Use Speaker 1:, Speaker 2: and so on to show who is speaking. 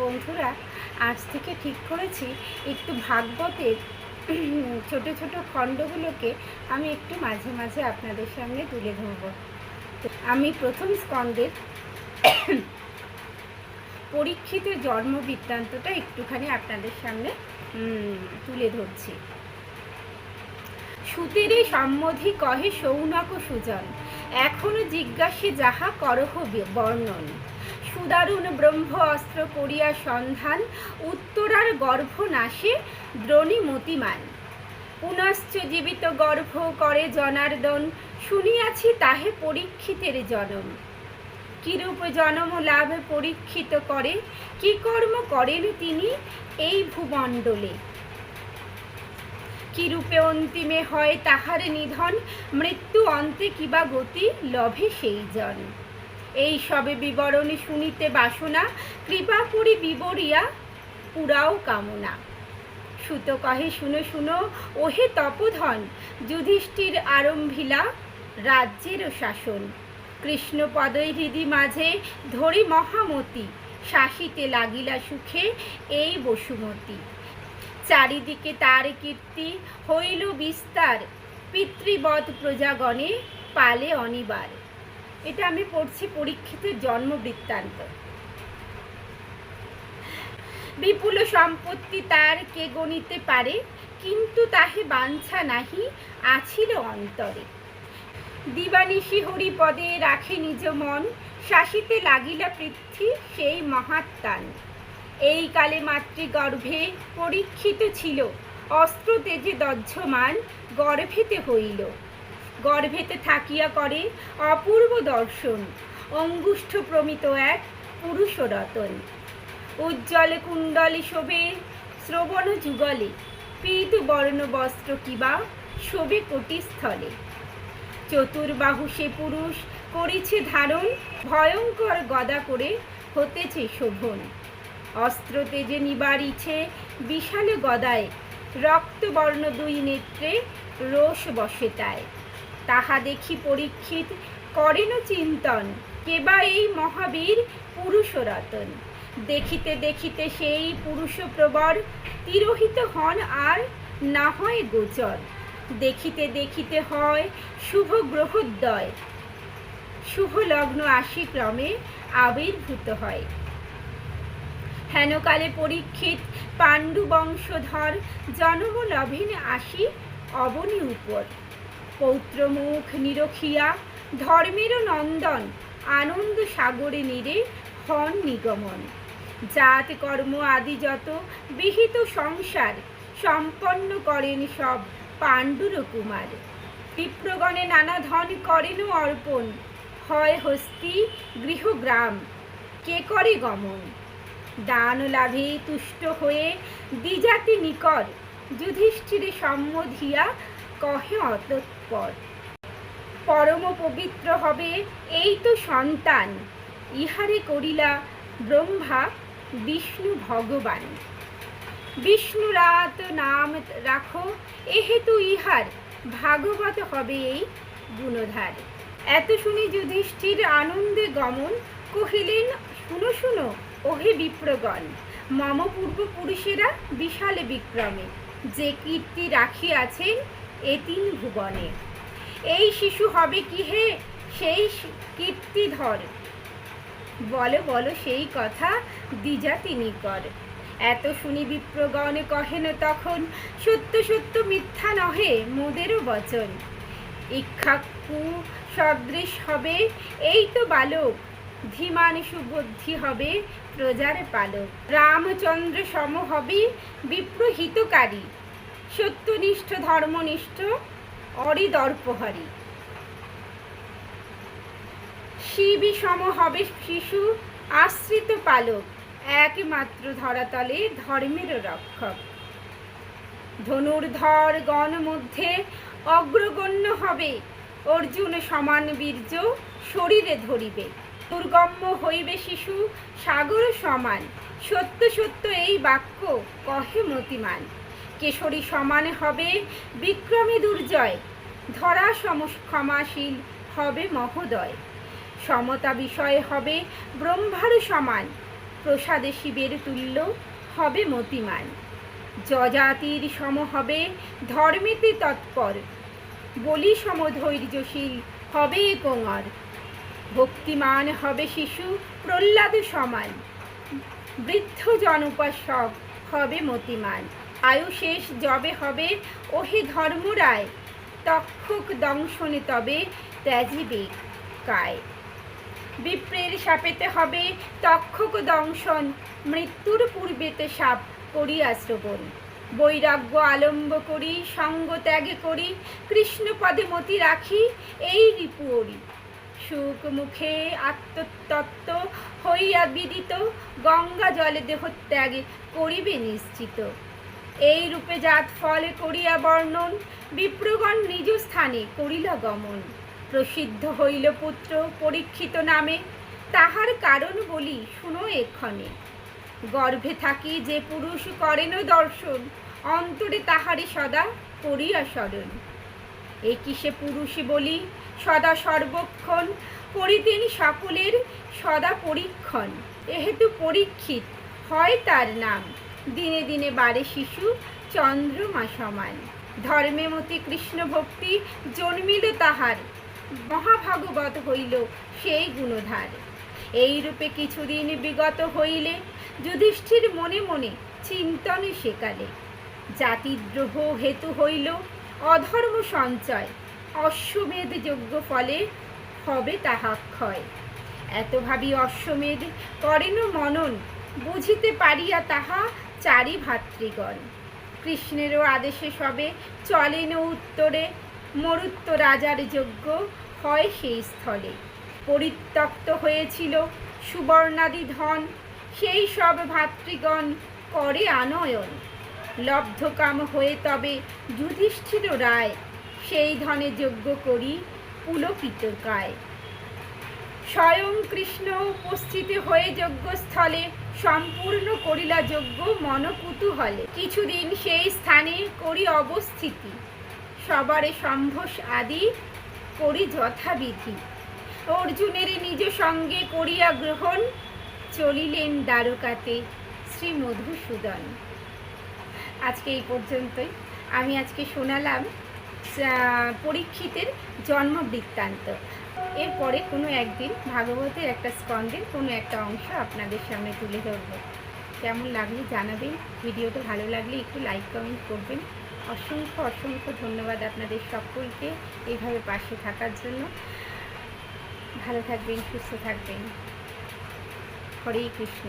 Speaker 1: বন্ধুরা আজ থেকে ঠিক করেছি। একটু ভাগবতের ছোট ছোট খণ্ডগুলোকে আমি একটু মাঝে মাঝে আপনাদের সামনে তুলে ধরব। আমি প্রথম স্কন্দের পরীক্ষিতের জন্ম বৃত্তান্তটা একটুখানি আপনাদের সামনে তুলে ধরছি। সুতেরে সম্মধি কহে সৌনক সুজন, এখনও জিজ্ঞাসে যাহা করহ বর্ণন। সুদারুণ ব্রহ্ম অস্ত্র করিয়া সন্ধান, উত্তরার গর্ভ নাশে দ্রোণী মতিমান। পুনশ্চ জীবিত গর্ভ করে জনার্দন, শুনিয়াছি তাহে পরীক্ষিতের জনম। কিরূপ জনম লাভ পরীক্ষিত করে, কি কর্ম করেন তিনি এই ভূমণ্ডলে? কিরূপে অন্তিমে হয় তাহার নিধন, মৃত্যু অন্তে কিবা গতি লভে সেই জন এই সবে বিবরণী শুনিতে বাসনা, কৃপা করি বিবরিয়া, পুরাও কামনা। সুত কহে, শুনো শুনো, ওহে তপধন, যুধিষ্ঠির আরম্ভিলা রাজ্যেরও শাসন। কৃষ্ণ পদই হৃদি মাঝে ধরি মহামতি, শাসিতে লাগিলা সুখে এই বসুমতী। চারিদিকে তার কীর্তি হইল বিস্তার, পিতৃবধ প্রজাগণে পালে অনিবার। এটা আমি পড়ছি পরীক্ষিতের জন্ম বৃত্তান্ত বিপুল সম্পত্তি তার কে গণিতে পারে, কিন্তু তাহে বাঞ্ছা নাহি, আছিল অন্তরে। দিবানিশি হরিপদে রাখে নিজ মন, শাসিতে লাগিলা পৃথ্বী সেই মহাত্মান। এই কালে মাতৃগর্ভে পরীক্ষিত ছিল অস্ত্র তেজে দহ্যমান গর্ভেতে হইল। গর্ভেতে থাকিয়া করে অপূর্ব দর্শন, অঙ্গুষ্ঠ প্রমিত এক পুরুষ রতন। উজ্জ্বলে কুণ্ডলে শোভে শ্রবণ যুগলে, পীত বর্ণ বস্ত্র কিবা শোভে কোটিস্থলে। চতুর্বাহু সে পুরুষ করেছে ধারণ, ভয়ঙ্কর গদা করে হতেছে শোভন। অস্ত্র তেজে নিবারিছে বিশাল গদায়, রক্তবর্ণ দুই নেত্রে রোষ বসে তায়। তাহা দেখি পরীক্ষিত করেন চিন্তন, কেবা এই মহাবীর পুরুষ রতন দেখিতে দেখিতে সেই পুরুষ প্রবর তিরোহিত হন আর না হয় গোচর। দেখিতে দেখিতে হয় শুভ গ্রহোদয়। শুভ লগ্ন আসি ক্রমে আবির্ভূত হয়। হেনকালে পরীক্ষিত পাণ্ডু বংশধর জনম লভেন আসি অবনী উপর পৌত্রমুখ নিরখিয়া ধর্মের নন্দন আনন্দ সাগরে নিরে হন নিগমন। জাত, কর্ম, আদি যত বিহিত সংসার, সম্পন্ন করেন সব পাণ্ডুর কুমার। বিপ্রগণে নানা ধন করেন অর্পণ, হয় হস্তি, গৃহগ্রাম, কে করে গমন? দান লাভে তুষ্ট হয়ে দ্বিজাতি নিকর যুধিষ্ঠিরে সম্মধিয়া কহে অতৎপর পরম পবিত্র হবে এই তো সন্তান। ইহারে করিলা ব্রহ্মা, বিষ্ণু ভগবান। বিষ্ণু রাত নাম রাখো, এহেতু ইহার ভাগবত হবে এই গুণধার। এত শুনি যুধিষ্ঠির আনন্দে গমন, কহিলেন, শুনো শুনো, ওহে বিপ্রগণ, মম পূর্বপুরুষেরা বিশাল বিক্রমে, যে কীর্তি রাখিয়াছেন এ তিন ভুবনে। এই শিশু হবে কি হে সেই কীর্তিধর। বলো বলো সেই কথা দ্বিজা তিনি কর এত শুনি বিপ্রগণ কহেন তখন, সত্য সত্য মিথ্যা নহে মোদেরও বচন। ইক্ষাকু সদৃশ হবে, এই তো বালক। ধীমান সুবুদ্ধি হবে প্রজার পালক। রামচন্দ্র সম হবে বিপ্রহিতকারী। সত্যনিষ্ঠ, ধর্মনিষ্ঠ, অরিদর্পহারী। শিবি সম হবে শিশু, আশ্রিত পালক, একমাত্র ধরাতলে ধর্মের রক্ষক। ধনুর্ধর গণ মধ্যে অগ্রগণ্য হবে, অর্জুন সমান বীর্য, শরীরে ধরিবে। দুর্গম্য হইবে শিশু, সাগর সমান, সত্য সত্য এই বাক্য কহে মতিমান। কেশরী সমান হবে বিক্রমী দুর্জয়। ধরা সম, ক্ষমাশীল হবে মহোদয়। সমতা বিষয়ে হবে ব্রহ্মার সমান। প্রসাদে শিবের তুল্য হবে মতিমান। যজাতির সম হবে ধর্মেতে তৎপর। বলি সম ধৈর্যশীল হবে কোঙর। ভক্তিমান হবে শিশু প্রহ্লাদ সমান। বৃদ্ধ জনোপাসক হবে মতিমান। আয়ু শেষ যবে হবে, ওহে ধর্মরায় তক্ষক দংশনে তবে ত্যাজিবে কায়। বিপ্রের সাপেতে হবে, তক্ষক দংশন। মৃত্যুর পূর্বেতে সাপ করিয়া শ্রবণ। বৈরাগ্য আলম্ব করি, সঙ্গ ত্যাগে করি কৃষ্ণপদে মতি রাখি, এই রিপুরি সুখ মুখে আত্মতত্ত্ব হইয়া বিদিত, গঙ্গা জলে দেহ ত্যাগে করিবে নিশ্চিত। এই রূপে জাত ফলে করিয়া বর্ণন, বিপ্রগণ নিজ স্থানে করিল গমন। প্রসিদ্ধ হইল পুত্র পরীক্ষিত নামে, তাহার কারণ বলি শুনো এক্ষণে। গর্ভে থাকি যে পুরুষ করেন দর্শন, অন্তরে তাহারে সদা করিয়া স্মরণ। সে পুরুষে বলি? সদা সর্বক্ষণ করিতেন সকলের সদা পরীক্ষণ। এহেতু পরীক্ষিত হয় তার নাম। দিনে দিনে বাড়ে শিশু, চন্দ্রমা সমান। ধর্মে মতি কৃষ্ণ ভক্তি, জন্মিল তাহার। মহাভাগবত হইল সেই গুণধার। এই রূপে কিছুদিন বিগত হইলে, যুধিষ্ঠির মনে মনে চিন্তনে সেকালে জাতিদ্রোহ হেতু হইল অধর্ম সঞ্চয়, অশ্বমেধ যোগ্য ফলে হবে তাহা ক্ষয়। এত ভাবি অশ্বমেধ করেন মনন বুঝিতে পারিয়া তাহা চারি ভাতৃগণ। কৃষ্ণেরও আদেশে সবে চলেন উত্তরে, মরুত্ব রাজার যোগ্য হয় সেই স্থলে। পরিত্যক্ত হয়েছিল সুবর্ণাদি ধন, সেই সব ভাতৃগণ করে আনয়ন। লব্ধকাম হয়ে তবে যুধিষ্ঠির রায় সেই ধনে যজ্ঞ করি পুলকিত কায় স্বয়ং কৃষ্ণ উপস্থিত হয়ে যজ্ঞস্থলে সম্পূর্ণ করিলা যজ্ঞ মন কুতূহলে কিছুদিন সেই স্থানে করি অবস্থিতি। সবারে সম্ভস আদি করি যথাবিধি। অর্জুনের নিজ সঙ্গে করিয়া গ্রহণ চলিলেন দ্বারকাতে শ্রী মধুসূদন। আজকে এই পর্যন্তই। আমি আজকে শোনালাম পরীক্ষিতের জন্ম বৃত্তান্ত এরপরে কোনো একদিন ভাগবতের একটা স্কন্ধের কোনো একটা অংশ আপনাদের সামনে তুলে ধরবো। কেমন লাগলে জানাবেন। ভিডিওটা ভালো লাগলে একটু লাইক কমেন্ট করবেন। অসংখ্য অসংখ্য ধন্যবাদ আপনাদের সকলকে এইভাবে পাশে থাকার জন্য। ভালো থাকবেন, সুস্থ থাকবেন। হরে কৃষ্ণ।